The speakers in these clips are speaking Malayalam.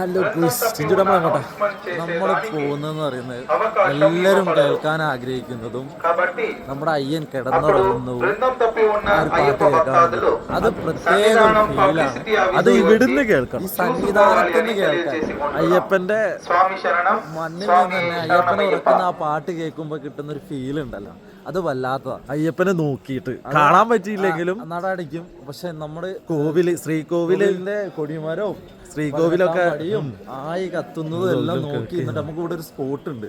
ഹലോ ഗുസ് ചിഞ്ചുടമ്പ അങ്ങോട്ടാ നമ്മൾ പോകുന്നതെന്ന് പറയുന്നത് എല്ലാവരും കേൾക്കാൻ ആഗ്രഹിക്കുന്നതും നമ്മുടെ അയ്യൻ കിടന്നുറങ്ങുന്നതും അത് പ്രത്യേകം ഫീലാണ്. അത് ഇവിടുന്ന് കേൾക്കണം. ഈ കേൾക്കാം. കേൾക്കാൻ അയ്യപ്പന്റെ മണ്ണിൽ തന്നെ അയ്യപ്പനെ ഉറക്കുന്ന ആ പാട്ട് കേൾക്കുമ്പോൾ കിട്ടുന്ന ഒരു ഫീൽ ഉണ്ടല്ലോ. അത് വല്ലാത്തതാണ് അയ്യപ്പനെ നോക്കിയിട്ട്. കാണാൻ പറ്റിയില്ലെങ്കിലും നടടിക്കും പക്ഷെ നമ്മുടെ കോവിൽ ശ്രീകോവിലിന്റെ കൊടിമരവും ശ്രീകോവിലൊക്കെ അടിയും ആയി കത്തുന്നതും എല്ലാം നോക്കി എന്നിട്ട് നമുക്ക് ഇവിടെ ഒരു സ്പോട്ട് ഉണ്ട്.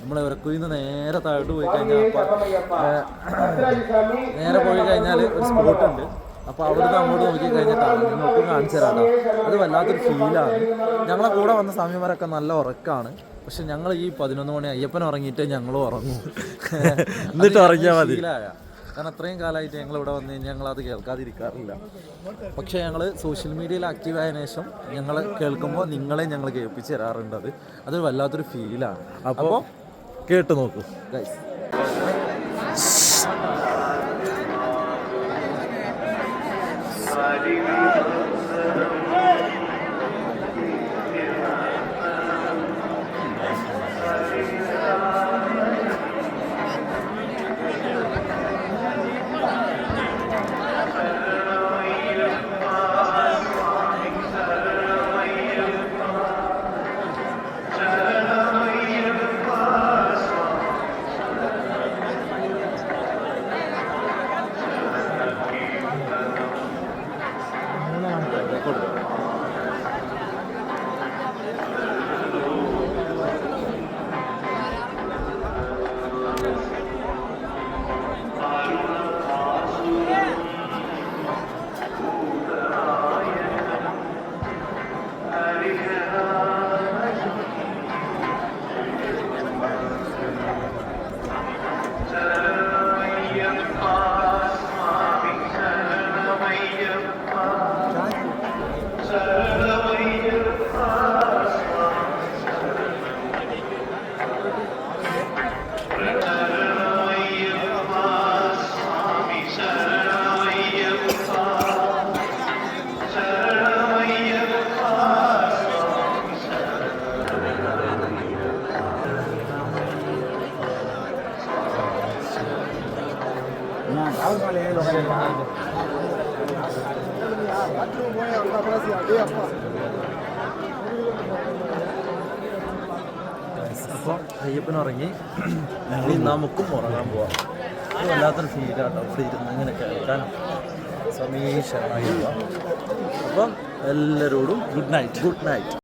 നമ്മളെ ഇവരക്കുന്ന് നേരെ താഴോട്ട് പോയി കഴിഞ്ഞാൽ നേരെ പോയി കഴിഞ്ഞാൽ ഒരു സ്പോട്ട് ഉണ്ട്. അപ്പോൾ അവിടുന്ന് അങ്ങോട്ട് നോക്കി കഴിഞ്ഞിട്ടാണ് നിങ്ങൾക്ക് കാണിച്ചു തരാം അത് വല്ലാത്തൊരു ഫീലാണ് ഞങ്ങളെ കൂടെ വന്ന സ്വാമിമാരൊക്കെ നല്ല ഉറക്കാണ്. പക്ഷെ ഞങ്ങൾ ഈ പതിനൊന്ന് മണി അയ്യപ്പൻ ഉറങ്ങിയിട്ട് ഞങ്ങളും ഉറങ്ങും. എന്നിട്ട് ഉറങ്ങിയാൽ മതി. കാരണം അത്രയും കാലമായിട്ട് ഞങ്ങൾ ഇവിടെ വന്നു കഴിഞ്ഞാൽ ഞങ്ങൾ അത് കേൾക്കാതിരിക്കാറില്ല. പക്ഷേ ഞങ്ങൾ സോഷ്യൽ മീഡിയയിൽ ആക്റ്റീവായതിനു ശേഷം ഞങ്ങൾ കേൾക്കുമ്പോൾ നിങ്ങളെ ഞങ്ങൾ കേൾപ്പിച്ച് തരാറുണ്ട് അത്. അത് വല്ലാത്തൊരു ഫീലാണ് അപ്പോൾ കേട്ട് നോക്കൂ. ഗൈസ് അപ്പോൾ അയ്യപ്പൻ ഉറങ്ങി ഇനി നമുക്കും ഉറങ്ങാൻ പോവാം. വല്ലാത്തൊരു ഫീലാട്ടോ അവിടെ ഇരുന്ന് ഇങ്ങനെ കേൾക്കാനും. സമീശ അപ്പം എല്ലാവരോടും ഗുഡ് നൈറ്റ് ഗുഡ് നൈറ്റ്